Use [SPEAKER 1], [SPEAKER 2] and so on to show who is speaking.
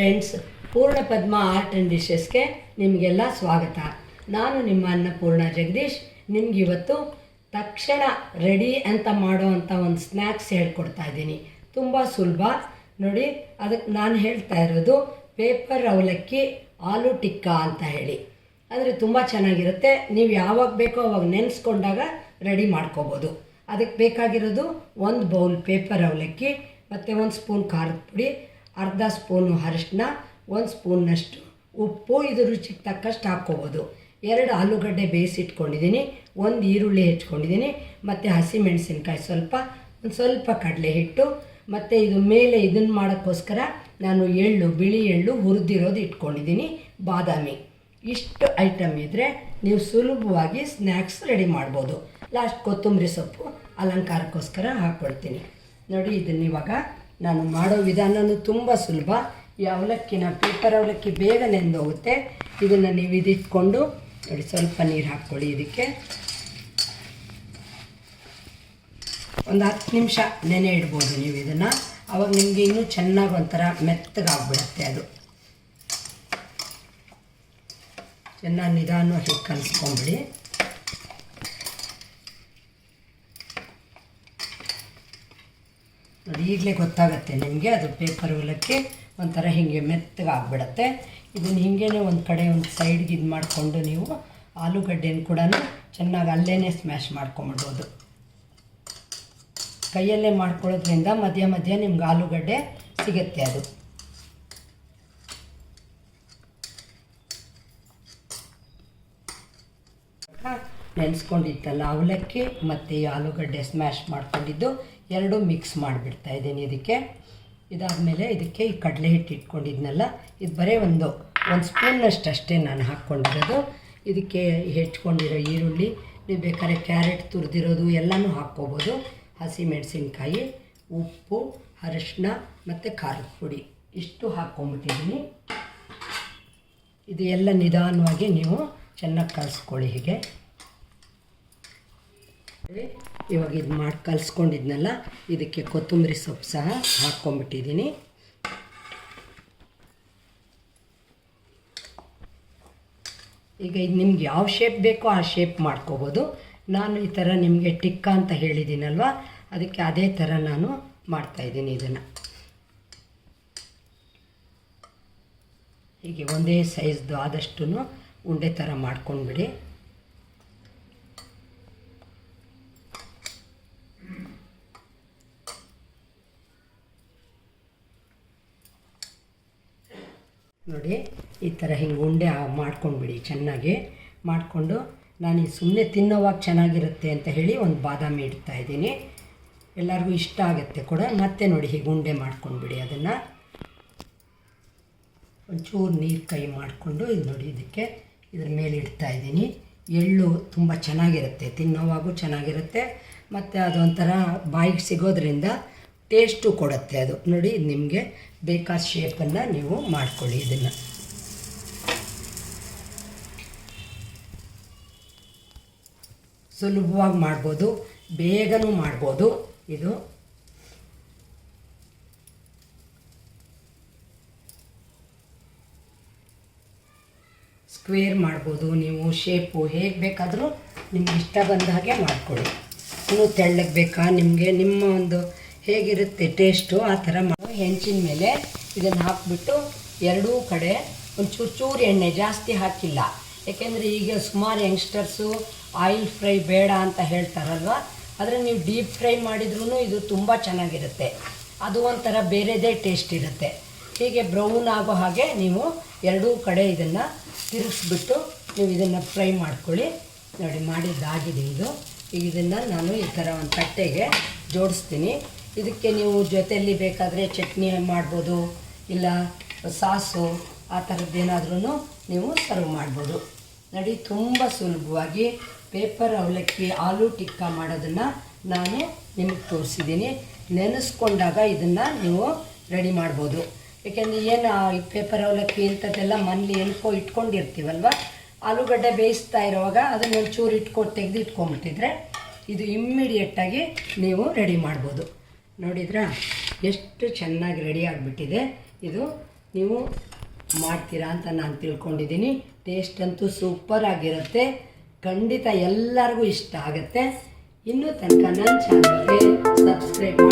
[SPEAKER 1] Friends ಪೂರ್ಣ ಪದ್ಮ art and ಡಿಶಸ್ಗೆ ನಿಮಗೆಲ್ಲ ಸ್ವಾಗತ. ನಾನು ನಿಮ್ಮ ಅನ್ನಪೂರ್ಣ ಜಗದೀಶ್. ನಿಮ್ಗೆ ಇವತ್ತು ತಕ್ಷಣ ರೆಡಿ ಅಂತ ಮಾಡೋ ಅಂಥ ಒಂದು ಸ್ನ್ಯಾಕ್ಸ್ ಹೇಳ್ಕೊಡ್ತಾ ಇದ್ದೀನಿ. ತುಂಬ ಸುಲಭ. ನೋಡಿ ಅದಕ್ಕೆ ನಾನು ಹೇಳ್ತಾ ಇರೋದು ಪೇಪರ್ ಅವಲಕ್ಕಿ ಆಲೂ ಟಿಕ್ಕಾ ಅಂತ ಹೇಳಿ. ಅಂದರೆ ತುಂಬ ಚೆನ್ನಾಗಿರುತ್ತೆ. ನೀವು ಯಾವಾಗ ಬೇಕೋ ಅವಾಗ ನೆನೆಸ್ಕೊಂಡಾಗ ರೆಡಿ ಮಾಡ್ಕೋಬೋದು. ಅದಕ್ಕೆ ಬೇಕಾಗಿರೋದು ಒಂದು ಬೌಲ್ ಪೇಪರ್ ಅವಲಕ್ಕಿ, ಮತ್ತು ಒಂದು ಸ್ಪೂನ್ ಖಾರದ ಪುಡಿ ಅರ್ಧ ಸ್ಪೂನು ಅರಿಶಿನ ಒಂದು ಸ್ಪೂನ್ನಷ್ಟು ಉಪ್ಪು, ಇದು ರುಚಿಗೆ ತಕ್ಕಷ್ಟು ಹಾಕ್ಕೋಬೋದು. ಎರಡು ಆಲೂಗಡ್ಡೆ ಬೇಯಿಸಿಟ್ಕೊಂಡಿದ್ದೀನಿ ಒಂದು ಈರುಳ್ಳಿ ಹೆಚ್ಕೊಂಡಿದ್ದೀನಿ ಮತ್ತು ಹಸಿಮೆಣಸಿನ್ಕಾಯಿ ಸ್ವಲ್ಪ, ಒಂದು ಸ್ವಲ್ಪ ಕಡಲೆ ಹಿಟ್ಟು, ಮತ್ತು ಇದು ಮೇಲೆ ಇದನ್ನು ಮಾಡೋಕ್ಕೋಸ್ಕರ ನಾನು ಎಳ್ಳು, ಬಿಳಿ ಎಳ್ಳು ಹುರಿದಿರೋದು ಇಟ್ಕೊಂಡಿದ್ದೀನಿ ಬಾದಾಮಿ. ಇಷ್ಟು ಐಟಮ್ ಇದ್ದರೆ ನೀವು ಸುಲಭವಾಗಿ ಸ್ನ್ಯಾಕ್ಸ್ ರೆಡಿ ಮಾಡ್ಬೋದು. ಲಾಸ್ಟ್ ಕೊತ್ತಂಬರಿ ಸೊಪ್ಪು ಅಲಂಕಾರಕ್ಕೋಸ್ಕರ ಹಾಕ್ಕೊಳ್ತೀನಿ ನೋಡಿ, ಇದನ್ನ ಇವಾಗ ನಾನು ಮಾಡೋ ವಿಧಾನವೂ ತುಂಬ ಸುಲಭ. ಈ ಅವಲಕ್ಕಿನ ಪೇಪರ್ ಅವಲಕ್ಕಿ ಬೇಗ ನೆಂದೋಗುತ್ತೆ. ಇದನ್ನು ನೀವು ಇದಿಟ್ಕೊಂಡು ನೋಡಿ, ಸ್ವಲ್ಪ ನೀರು ಹಾಕ್ಕೊಳ್ಳಿ ಇದಕ್ಕೆ. ಒಂದು ಹತ್ತು ನಿಮಿಷ ನೆನೆ ಇಡ್ಬೋದು ನೀವು ಇದನ್ನು. ಅವಾಗ ನಿಮಗೆ ಇನ್ನೂ ಚೆನ್ನಾಗಿ ಒಂಥರ ಮೆತ್ತಗಾಗ್ಬಿಡುತ್ತೆ ಅದು. ಚೆನ್ನಾಗಿ ನಿಧಾನವಾಗಿ ಕಲಿಸ್ಕೊಂಬಿಡಿ. ನೋಡಿ ಈಗಲೇ ಗೊತ್ತಾಗುತ್ತೆ ನಿಮಗೆ, ಅದು ಪೇಪರ್ ಹೊಲಕ್ಕೆ ಒಂಥರ ಹೀಗೆ ಮೆತ್ತಗಾಗ್ಬಿಡತ್ತೆ ಇದನ್ನು ಹಿಂಗೇ ಒಂದು ಕಡೆ ಒಂದು ಸೈಡ್ಗೆ ಇದು ಮಾಡಿಕೊಂಡು ನೀವು ಆಲೂಗಡ್ಡೆನ ಕೂಡ ಚೆನ್ನಾಗಿ ಅಲ್ಲೇ ಸ್ಮ್ಯಾಶ್ ಮಾಡ್ಕೊಂಬಿಡ್ಬೋದು ಕೈಯಲ್ಲೇ ಮಾಡ್ಕೊಳ್ಳೋದ್ರಿಂದ ಮಧ್ಯ ಮಧ್ಯ ನಿಮ್ಗೆ ಆಲೂಗಡ್ಡೆ ಸಿಗುತ್ತೆ ಅದು. ನೆನೆಸ್ಕೊಂಡಿತ್ತಲ್ಲ ಅವಲಕ್ಕಿ ಮತ್ತು ಆಲೂಗಡ್ಡೆ ಸ್ಮ್ಯಾಶ್ ಮಾಡ್ಕೊಂಡಿದ್ದು ಎರಡೂ ಮಿಕ್ಸ್ ಮಾಡಿಬಿಡ್ತಾ ಇದ್ದೀನಿ ಇದಕ್ಕೆ. ಇದಾದಮೇಲೆ ಇದಕ್ಕೆ ಈ ಕಡಲೆ ಹಿಟ್ಟು ಇಟ್ಕೊಂಡಿದ್ನಲ್ಲ, ಇದು ಬರೀ ಒಂದು ಒಂದು ಸ್ಪೂನ್ನಷ್ಟು ನಾನು ಹಾಕ್ಕೊಂಡಿರೋದು. ಇದಕ್ಕೆ ಹೆಚ್ಕೊಂಡಿರೋ ಈರುಳ್ಳಿ, ನೀವು ಬೇಕಾದ್ರೆ ಕ್ಯಾರೆಟ್ ತುರಿದಿರೋದು ಎಲ್ಲನೂ ಹಾಕ್ಕೋಬೋದು. ಹಸಿ ಮೆಣಸಿನ್ಕಾಯಿ, ಉಪ್ಪು, ಅರಿಶಿನ ಮತ್ತು ಖಾರದ ಪುಡಿ. ಇಷ್ಟು ಹಾಕ್ಕೊಂಬಿಟ್ಟಿದ್ದೀನಿ ಇದು ಎಲ್ಲ ನಿಧಾನವಾಗಿ ನೀವು ಚೆನ್ನಾಗಿ ಕಲಿಸ್ಕೊಳ್ಳಿ ಹೀಗೆ. ಇವಾಗ ಇದು ಮಾಡಿ ಕಲಿಸ್ಕೊಂಡಿದ್ನಲ್ಲ, ಇದಕ್ಕೆ ಕೊತ್ತಂಬರಿ ಸೊಪ್ಪು ಸಹ ಹಾಕ್ಕೊಂಬಿಟ್ಟಿದ್ದೀನಿ ಈಗ ಇದು ನಿಮ್ಗೆ ಯಾವ ಶೇಪ್ ಬೇಕೋ ಆ ಶೇಪ್ ಮಾಡ್ಕೋಬೋದು. ನಾನು ಈ ಥರ ನಿಮಗೆ ಟಿಕ್ಕ ಅಂತ ಹೇಳಿದ್ದೀನಲ್ವ, ಅದಕ್ಕೆ ಅದೇ ಥರ ನಾನು ಮಾಡ್ತಾಯಿದ್ದೀನಿ ಇದನ್ನು. ಹೀಗೆ ಒಂದೇ ಸೈಜ್ದು ಆದಷ್ಟು ಉಂಡೆ ಥರ ಮಾಡ್ಕೊಂಡ್ಬಿಡಿ. ನೋಡಿ, ಈ ಥರ ಹಿಂಗೆ ಉಂಡೆ ಮಾಡ್ಕೊಂಡ್ಬಿಡಿ ಚೆನ್ನಾಗಿ. ಮಾಡಿಕೊಂಡು ನಾನು ಸುಮ್ಮನೆ ತಿನ್ನೋವಾಗ ಚೆನ್ನಾಗಿರುತ್ತೆ ಅಂತ ಹೇಳಿ ಒಂದು ಬಾದಾಮಿ ಇಡ್ತಾ ಇದ್ದೀನಿ. ಎಲ್ಲರಿಗೂ ಇಷ್ಟ ಆಗುತ್ತೆ ಕೂಡ. ಮತ್ತೆ ನೋಡಿ ಹೀಗೆ ಉಂಡೆ ಮಾಡ್ಕೊಂಡ್ಬಿಡಿ ಅದನ್ನು. ಒಂಚೂರು ನೀರು ಕೈ ಮಾಡಿಕೊಂಡು ಇದು ನೋಡಿ ಇದಕ್ಕೆ ಇದ್ರ ಮೇಲೆ ಇಡ್ತಾ ಇದ್ದೀನಿ. ಎಳ್ಳು ತುಂಬ ಚೆನ್ನಾಗಿರುತ್ತೆ, ತಿನ್ನೋವಾಗೂ ಚೆನ್ನಾಗಿರುತ್ತೆ. ಮತ್ತು ಅದೊಂಥರ ಬಾಯಿಗೆ ಸಿಗೋದ್ರಿಂದ ಟೇಸ್ಟು ಕೊಡುತ್ತೆ ಅದು. ನೋಡಿ, ನಿಮಗೆ ಬೇಕಾದ ಶೇಪನ್ನು ನೀವು ಮಾಡ್ಕೊಳ್ಳಿ ಇದನ್ನು. ಸುಲಭವಾಗಿ ಮಾಡ್ಬೋದು, ಬೇಗನೂ ಮಾಡ್ಬೋದು. ಇದು ಸ್ಕ್ವೇರ್ ಮಾಡ್ಬೋದು. ನೀವು ಶೇಪು ಹೇಗೆ ಬೇಕಾದರೂ ನಿಮ್ಗೆ ಇಷ್ಟ ಬಂದ ಹಾಗೆ ಮಾಡ್ಕೊಳ್ಳಿ. ಇನ್ನೂ ತೆಳ್ಳಗೆ ಬೇಕಾ? ನಿಮಗೆ ನಿಮ್ಮ ಒಂದು ಹೇಗಿರುತ್ತೆ ಟೇಸ್ಟು ಆ ಥರ ಮಾಡಿ. ಹೆಂಚಿನ ಮೇಲೆ ಇದನ್ನು ಹಾಕ್ಬಿಟ್ಟು ಎರಡೂ ಕಡೆ ಒಂಚೂರು ಚೂರು ಎಣ್ಣೆ ಜಾಸ್ತಿ ಹಾಕಿಲ್ಲ. ಯಾಕೆಂದರೆ ಈಗ ಸುಮಾರು ಯಂಗ್ಸ್ಟರ್ಸು ಆಯಿಲ್ ಫ್ರೈ ಬೇಡ ಅಂತ ಹೇಳ್ತಾರಲ್ವ? ಆದರೆ ನೀವು ಡೀಪ್ ಫ್ರೈ ಮಾಡಿದ್ರೂ ಇದು ತುಂಬ ಚೆನ್ನಾಗಿರುತ್ತೆ. ಅದು ಒಂಥರ ಬೇರೆದೇ ಟೇಸ್ಟ್ ಇರುತ್ತೆ. ಹೀಗೆ ಬ್ರೌನ್ ಆಗೋ ಹಾಗೆ ನೀವು ಎರಡೂ ಕಡೆ ಇದನ್ನು ತಿರುಗಿಸ್ಬಿಟ್ಟು ನೀವು ಇದನ್ನು ಫ್ರೈ ಮಾಡ್ಕೊಳ್ಳಿ. ನೋಡಿ, ಮಾಡಿದ್ದಾಗಿದೆ ಇದು. ಈಗ ಇದನ್ನು ನಾನು ಈ ಥರ ಒಂದು ತಟ್ಟೆಗೆ ಜೋಡಿಸ್ತೀನಿ. ಇದಕ್ಕೆ ನೀವು ಜೊತೆಯಲ್ಲಿ ಬೇಕಾದರೆ ಚಟ್ನಿ ಮಾಡ್ಬೋದು, ಇಲ್ಲ ಸಾಸು, ಆ ಥರದ್ದೇನಾದ್ರೂ ನೀವು ಸರ್ವ್ ಮಾಡ್ಬೋದು. ನೋಡಿ ತುಂಬ ಸುಲಭವಾಗಿ ಪೇಪರ್ ಅವಲಕ್ಕಿ ಆಲೂ ಟಿಕ್ಕಾ ಮಾಡೋದನ್ನು ನಾನು ನಿಮಗೆ ತೋರಿಸಿದ್ದೀನಿ ನೆನೆಸ್ಕೊಂಡಾಗ ಇದನ್ನು ನೀವು ರೆಡಿ ಮಾಡ್ಬೋದು. ಏಕೆಂದರೆ ಏನು ಪೇಪರ್ ಅವಲಕ್ಕಿ ಇಂಥದ್ದೆಲ್ಲ ಮನೇಲಿ ಎಲ್ಕೋ ಇಟ್ಕೊಂಡಿರ್ತೀವಲ್ವ? ಆಲೂಗಡ್ಡೆ ಬೇಯಿಸ್ತಾ ಇರುವಾಗ ಅದನ್ನು ಒಂಚೂರು ಇಟ್ಕೊಂಡು ತೆಗೆದು ಇಟ್ಕೊಂಡ್ಬಿಟ್ಟಿದ್ರೆ ಇದು ಇಮ್ಮಿಡಿಯೇಟಾಗಿ ನೀವು ರೆಡಿ ಮಾಡ್ಬೋದು. ನೋಡಿದ್ರಾ ಎಷ್ಟು ಚೆನ್ನಾಗಿ ರೆಡಿ ಆಗಿಬಿಟ್ಟಿದೆ. ಇದು ನೀವು ಮಾಡ್ತೀರಾ ಅಂತ ನಾನು ತಿಳ್ಕೊಂಡಿದ್ದೀನಿ. ಟೇಸ್ಟ್ ಅಂತೂ ಸೂಪರ್ ಆಗಿರುತ್ತೆ. ಖಂಡಿತ ಎಲ್ಲರಿಗೂ ಇಷ್ಟ ಆಗುತ್ತೆ. ಇನ್ನೂ ತನಕ ನನ್ನ ಚಾನಲ್ಗೆ ಸಬ್ಸ್ಕ್ರೈಬ್